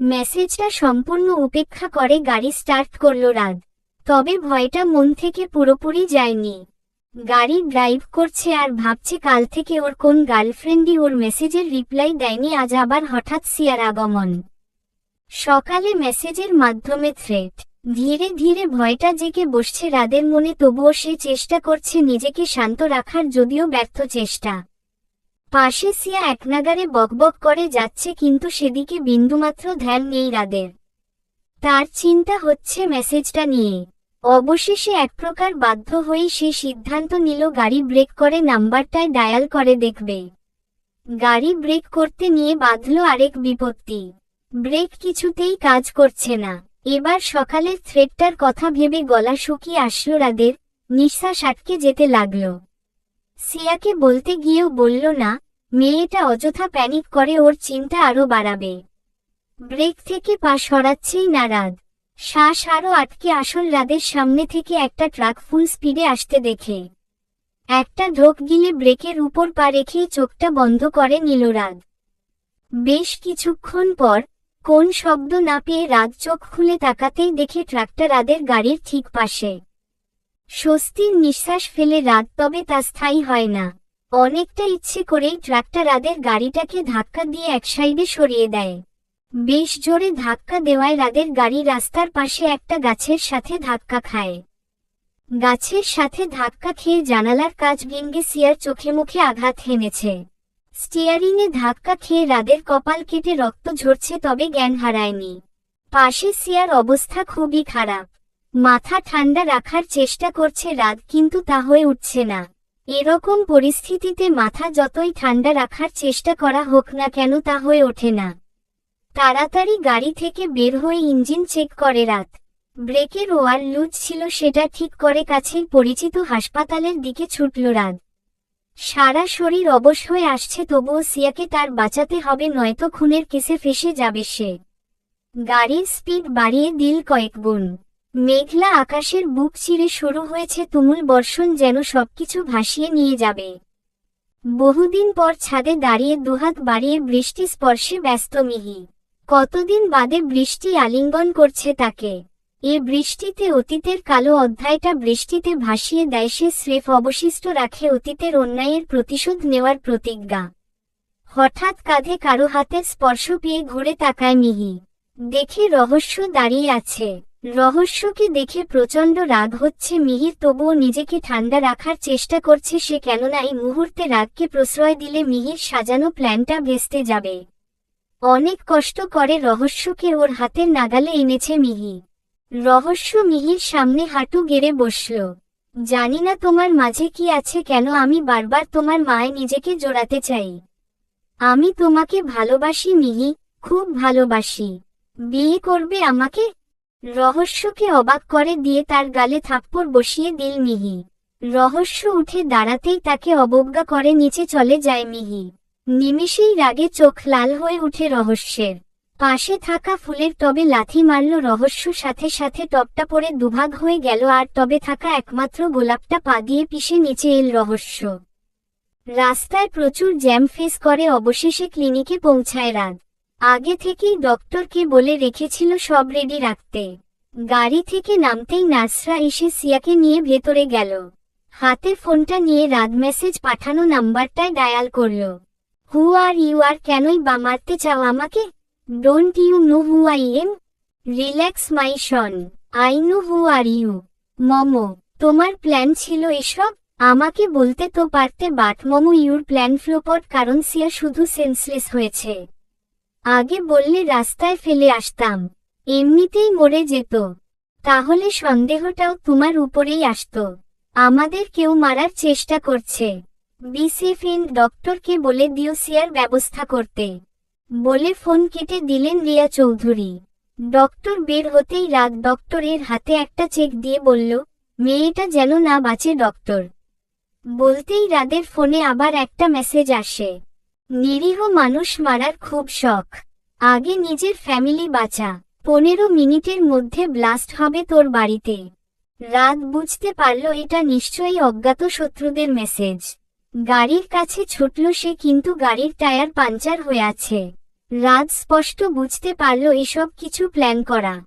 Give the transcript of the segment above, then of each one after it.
মেসেজটা সম্পূর্ণ উপেক্ষা করে গাড়ি স্টার্ট করল রাত তবে ভয়টা মন থেকে পুরোপুরি যায়নি। গাড়ি ড্রাইভ করছে আর ভাবছে কাল থেকে ওর কোন গার্লফ্রেন্ডই ওর মেসেজের রিপ্লাই দেয়নি, আজ আবার হঠাৎ সিয়ার আগমন। সকালে মেসেজের মাধ্যমে থ্রেট ধীরে ধীরে ভয়টা জেগে বসছে রাদের মনে, তবুও সে চেষ্টা করছে নিজেকে শান্ত রাখার, যদিও ব্যর্থ চেষ্টা। পাশে সিয়া একনাগারে বকবক করে যাচ্ছে কিন্তু সেদিকে বিন্দুমাত্র ধ্যান নেই রাদের। তার চিন্তা হচ্ছে মেসেজটা নিয়ে। অবশেষে এক প্রকার বাধ্য হয়েই সে সিদ্ধান্ত নিল গাড়ি ব্রেক করে নাম্বারটায় ডায়াল করে দেখবে। গাড়ি ব্রেক করতে নিয়ে বাঁধল আরেক বিপত্তি। ব্রেক কিছুতেই কাজ করছে না। এবার সকালের থ্রেডটার কথা ভেবে গলা শুকিয়ে আসলো রাদের। নিঃশ্বাস আটকে যেতে লাগল। সিয়াকে বলতে গিয়েও বলল না, মেয়েটা অযথা প্যানিক করে, ওর চিন্তা আরও বাড়াবে। ব্রেক থেকে পা সরাচ্ছেই না রাদ শ্বাস আরও আটকে আসল রাদের সামনে থেকে একটা ট্রাক ফুল স্পিডে আসতে দেখে। একটা ঢোক গিলে ব্রেকের উপর পা রেখেই চোখটা বন্ধ করে নিল রাদ। বেশ কিছুক্ষণ পর, কোন শব্দ না পেয়ে রাত চোখ খুলে তাকাতেই দেখে ট্রাকটা রাদের গাড়ির ঠিক পাশে। স্বস্তির নিঃশ্বাস ফেলে রাত, তবে তা স্থায়ী হয় না। অনেকটা ইচ্ছে করেই ট্রাকটা রাদের গাড়িটাকে ধাক্কা দিয়ে এক সাইডে সরিয়ে দেয়। বেশ জোরে ধাক্কা দেওয়ায় রাদের গাড়ি রাস্তার পাশে একটা গাছের সাথে ধাক্কা খায়। গাছের সাথে ধাক্কা খেয়ে জানালার কাজ ভেঙ্গে সিয়ার চোখে মুখে আঘাত হেনেছে। স্টিয়ারিংয়ে ধাক্কা খেয়ে রাদের কপাল কেটে রক্ত ঝরছে, তবে জ্ঞান হারায়নি। পাশে সিয়ার অবস্থা খুবই খারাপ। মাথা ঠান্ডা রাখার চেষ্টা করছে রাত, কিন্তু তা হয়ে উঠছে না। এরকম পরিস্থিতিতে মাথা যতই ঠান্ডা রাখার চেষ্টা করা হোক না কেন তা হয়ে ওঠে না। তাড়াতাড়ি গাড়ি থেকে বের হয়ে ইঞ্জিন চেক করে রাত। ব্রেকের ওয়ার লুজ ছিল সেটা ঠিক করে কাছেই পরিচিত হাসপাতালের দিকে ছুটল রাত। সারা শরীর অবশ হয়ে আসছে, তবুও সিয়াকে তার বাঁচাতে হবে, নয়তো খুনের কেসে ফেসে যাবে সে। গাড়ির স্পিড বাড়িয়ে দিল কয়েক গুণ। মেঘলা আকাশের বুক চিরে শুরু হয়েছে তুমুল বর্ষণ যেন সবকিছু ভাসিয়ে নিয়ে যাবে। বহুদিন পর ছাদে দাঁড়িয়ে দুহাত বাড়িয়ে বৃষ্টি স্পর্শে ব্যস্ত মিহি। কতদিন বাদে বৃষ্টি আলিঙ্গন করছে তাকে। এ বৃষ্টিতে অতীতের কালো অধ্যায়টা বৃষ্টিতে ভাসিয়ে দেয় সে স্রেফ অবশিষ্ট রাখে অতীতের অন্যায়ের প্রতিশোধ নেওয়ার প্রতিজ্ঞা। হঠাৎ কাঁধে কারও হাতের স্পর্শ পেয়ে ঘুরে তাকায় মিহি। দেখে রহস্য দাঁড়িয়ে আছে। রহস্যকে দেখে প্রচণ্ড রাগ হচ্ছে মিহির? তবুও নিজেকে ঠান্ডা রাখার চেষ্টা করছে সে কেননা এই মুহূর্তে রাগকে প্রশ্রয় দিলে মিহির সাজানো প্ল্যানটা ভেস্তে যাবে। অনেক কষ্ট করে রহস্যকে ওর হাতের নাগালে এনেছে মিহি। রহস্য মিহির সামনে হাঁটু গেড়ে বসল। জানি না তোমার মাঝে কি আছে, কেন আমি বারবার তোমার মায় নিজেকে জোড়াতে চাই। আমি তোমাকে ভালোবাসি মিহি, খুব ভালোবাসি। বিয়ে করবে আমাকে? রহস্যকে অবাক করে দিয়ে তার গালে থাপ্পড় বসিয়ে দিল মিহি। রহস্য উঠে দাঁড়াতেই তাকে অবজ্ঞা করে নিচে চলে যায় মিহি। নিমেষেই রাগে চোখ লাল হয়ে উঠে রহস্যের। পাশে থাকা ফুলের টবে লাথি মারল রহস্য, সাথে সাথে টবটা পরে দুভাগ হয়ে গেল আর টবে থাকা একমাত্র গোলাপটা পা দিয়ে পিষে নিচে এল রহস্য। রাস্তায় প্রচুর জ্যাম ফেস করে অবশেষে ক্লিনিকে পৌঁছায় রাত। আগে থেকেই ডক্টরকে বলে রেখেছিল সব রেডি রাখতে। গাড়ি থেকে নামতেই নার্সরা এসে সিয়াকে নিয়ে ভেতরে গেল। হাতে ফোনটা নিয়ে রাত মেসেজ পাঠানো নাম্বারটায় ডায়াল করল। হু আর ইউ আর কেনই বা মারতে চাও আমাকে? Don't you know who I am? Relax my Shaan, I know who are you. Momo, তোমার প্ল্যান ছিল এসব? আমাকে বলতে তো পারতে but Momo, your plan flopped কারণ সিয়া শুধু সেন্সলেস হয়েছে। আগে বললে রাস্তায় ফেলে আসতাম। এমনিতেই মরে যেত। তাহলে সন্দেহটাও তোমার উপরেই আসত। আমাদের কেউ মারার চেষ্টা করছে। বিসিএফএন ডক্টরকে বলে দিও সিয়ার ব্যবস্থা করতে। বলে ফোন কেটে দিলেন রিয়া চৌধুরী। ডক্টর বের হতেই রাত ডক্টরের হাতে একটা চেক দিয়ে বলল, মেয়েটা যেন না বাঁচে ডক্টর। বলতেই রাদের ফোনে আবার একটা মেসেজ আসে। নিরীহ মানুষ মারার খুব শখ। আগে নিজের ফ্যামিলি বাঁচা। পনেরো মিনিটের মধ্যে ব্লাস্ট হবে তোর বাড়িতে। রাত বুঝতে পারল এটা নিশ্চয়ই অজ্ঞাত শত্রুদের মেসেজ। গাড়ির কাছে ছুটল সে কিন্তু গাড়ির টায়ার পাঞ্চার হয়ে আছে। রাত স্পষ্ট বুঝতে পারল এসব কিছু প্ল্যান করা।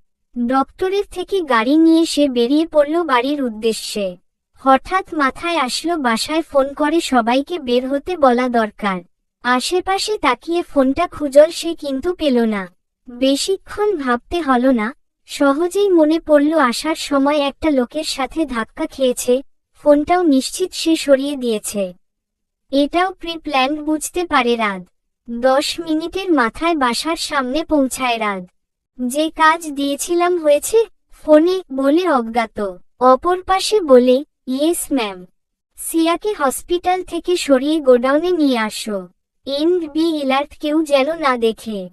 ডক্টরের থেকে গাড়ি নিয়ে সে বেরিয়ে পড়ল বাড়ির উদ্দেশ্যে। হঠাৎ মাথায় আসলো বাসায় ফোন করে সবাইকে বের হতে বলা দরকার। আশেপাশে তাকিয়ে ফোনটা খুঁজল সে কিন্তু পেল না। বেশিক্ষণ ভাবতে হল না, সহজেই মনে পড়ল আসার সময় একটা লোকের সাথে ধাক্কা খেয়েছে, ফোনটাও নিশ্চিত সে সরিয়ে দিয়েছে। এটাও প্রি প্ল্যান্ড বুঝতে পারে রাত দশ মিনিটের মাথায় বাসার সামনে পৌঁছায় রাত যে কাজ দিয়েছিলাম হয়েছে, ফোনে বলে অজ্ঞাত। অপর পাশে বলে, ইয়েস, ম্যাম। সিয়াকে হসপিটাল থেকে সরিয়ে গোডাউনে নিয়ে আসো। এন বি কেউ যেন না দেখে।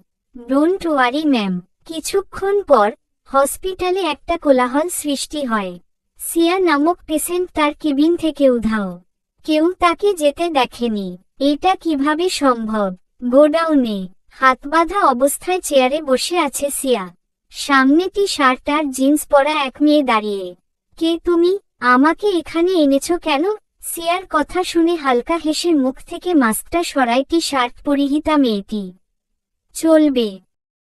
Don't worry, ma'am. কিছুক্ষণ পর হসপিটালে একটা কোলাহল সৃষ্টি হয়। সিয়া নামক পেশেন্ট তার কেবিন থেকে উধাও। কেউ তাকে যেতে দেখেনি। এটা কীভাবে সম্ভব? গোডাউনে হাত বাঁধা অবস্থায় চেয়ারে বসে আছে সিয়া। সামনে টি শার্ট আর জিন্স পরা এক মেয়ে দাঁড়িয়ে। কে তুমি? আমাকে এখানে এনেছো কেন? সিয়ার কথা শুনে হালকা হেসে মুখ থেকে মাস্কটা সরাইটি শার্ট পরিহিতা মেয়েটি। চলবে।